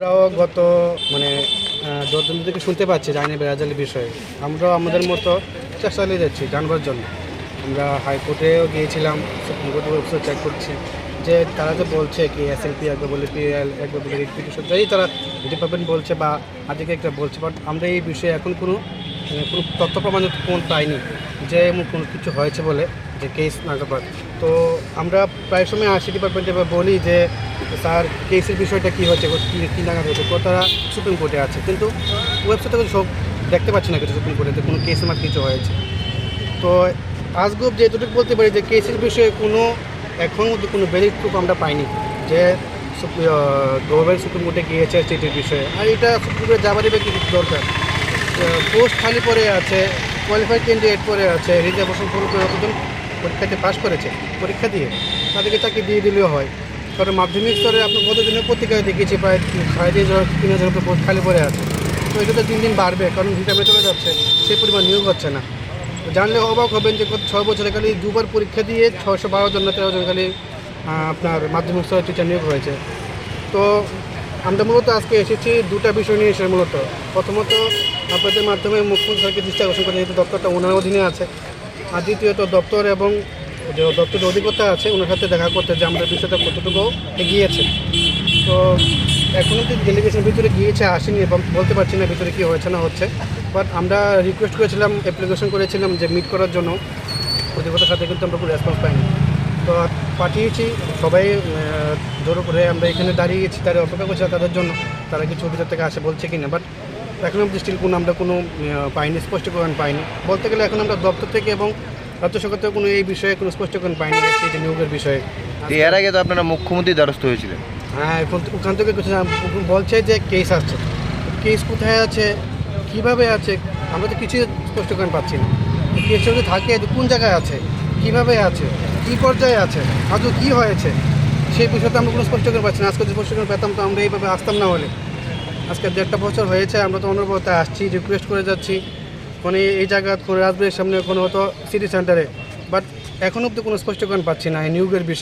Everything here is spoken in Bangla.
আমরাও গত মানে যতদিন থেকে শুনতে পাচ্ছি জানি বেড়াজালি বিষয়ে। আমরাও আমাদের মতো চেষ্টা চালিয়ে যাচ্ছি জানবার জন্য। আমরা হাইকোর্টেও গিয়েছিলাম, সুপ্রিম কোর্টের ওয়েবসাইট চেক করছি। যে তারা যে বলছে কি এস এল পি একবার বলে পিএল একবার বলে রিট পিটিশন যাই তারা ডিপার্টমেন্ট বলছে বা আজকে একটা বলছে বাট আমরা এই বিষয়ে এখন কোনো মানে কোনো তথ্য প্রমাণ কোন পাইনি যে এমন কোনো কিছু হয়েছে বলে যে কেস নাগাপাত তো আমরা প্রায় সময় আসি ডিপার্টমেন্টে বলি যে স্যার কেসের বিষয়টা কী হচ্ছে কী নাগাদ হচ্ছে তারা সুপ্রিম কোর্টে আছে, কিন্তু ওয়েবসাইটে সব দেখতে পাচ্ছি না কিছু সুপ্রিম কোর্টে কোনো কেস আমার কিছু হয়েছে। তো আজগুব যেটুকু বলতে পারি যে কেসের বিষয়ে কোনো, এখন অব্দি কোনো প্রুফ আমরা পাইনি যে গভর্নমেন্ট সুপ্রিম কোর্টে গিয়েছে স্টেটের বিষয়ে। আর এটা সুপ্রিম কোর্টে যাবার এবার কি দরকার। পোস্ট খালি পড়ে আছে কোয়ালিফাইড ক্যান্ডিডেট পড়ে আছে রিজার্ভেশন ফুল করে পরীক্ষাতে পাস করেছে, পরীক্ষা দিয়ে তাদেরকে চাকরি দিয়ে দিলেও হয়। কারণ মাধ্যমিক স্তরে আপনার কতজনের পত্রিকায় দেখেছি প্রায় সাড়ে তিন হাজার উপরে খালি পড়ে আছে। তো এটা তো দিন দিন বাড়বে, কারণ হিসাবে চলে যাচ্ছে, সেই পরিমাণ নিয়োগ হচ্ছে না। জানলে অবাক হবেন যে গত ছয় বছরে খালি দুবার পরীক্ষা দিয়ে ছশো বারো জন না তেরো জন খালি আপনার মাধ্যমিক স্তরে টিচার নিয়োগ হয়েছে। তো আমরা মূলত আজকে এসেছি দুটা বিষয় নিয়ে এসে মূলত। প্রথমত, আপনাদের মাধ্যমে মুখ্যমন্ত্রী সরকার দৃষ্টি আকর্ষণ করে যেহেতু দপ্তরটা ওনার অধীনে আছে, আর দ্বিতীয়ত দপ্তর এবং যে দপ্তরের অধিকর্তা আছে, ওনার সাথে দেখা করতে যে আমাদের বিষয়টা কতটুকু এগিয়েছে। তো এখন অব্দি ডেলিগেশন ভিতরে গিয়েছে, আসেনি এবং বলতে পারছি না ভিতরে কী হয়েছে না হচ্ছে। বাট আমরা রিকোয়েস্ট করেছিলাম অ্যাপ্লিকেশন করেছিলাম যে মিট করার জন্য। অধিকর্তার সাথে কিন্তু আমরা কোনো রেসপন্স পাইনি। তো পাঠিয়েছি, সবাই জোর করে আমরা এখানে দাঁড়িয়েছি তারা অপেক্ষা করছি তাদের জন্য। তারা কিছু অফিসার থেকে আসে বলছে কি না বাট এখন অব্দি স্টিল কোনো, আমরা কোনো পাইনি, স্পষ্টীকরণ পাইনি। বলতে গেলে এখন আমরা দপ্তর থেকে এবং রাজ্য সরকার থেকে কোনো এই বিষয়ে কোনো স্পষ্টীকরণ পাইনি এই যে নিয়োগের বিষয়ে। এর আগে তো আপনারা মুখ্যমন্ত্রী দ্বারস্থ হয়েছিলেন। হ্যাঁ ওখান থেকে কিছু বলছে যে কেস আসছে। কেস কোথায় আছে? কীভাবে আছে? আমরা তো কিছু স্পষ্টীকরণ পাচ্ছি না। কেস যদি থাকে তো কোন জায়গায় আছে? কীভাবে আছে? কী পর্যায়ে আছে? আজও কী হয়েছে? সেই বিষয়ে তো আমরা কোনো স্পষ্টীকরণ পাচ্ছি না। আজকে যদি স্পষ্টীকরণ পেতাম তো আমরা এইভাবে আসতাম না হলে আজকে দেড়টা বছর হয়েছে আমরা তো অনবরতে আসছি রিকোয়েস্ট করে যাচ্ছি। কোনো এই জায়গা কোনো রাজবাড়ির সামনে কোনো হতো সিটি সেন্টারে বাট এখন অব্দি কোনো স্পষ্টীকরণ পাচ্ছি না এই নিয়োগের বিষয়ে।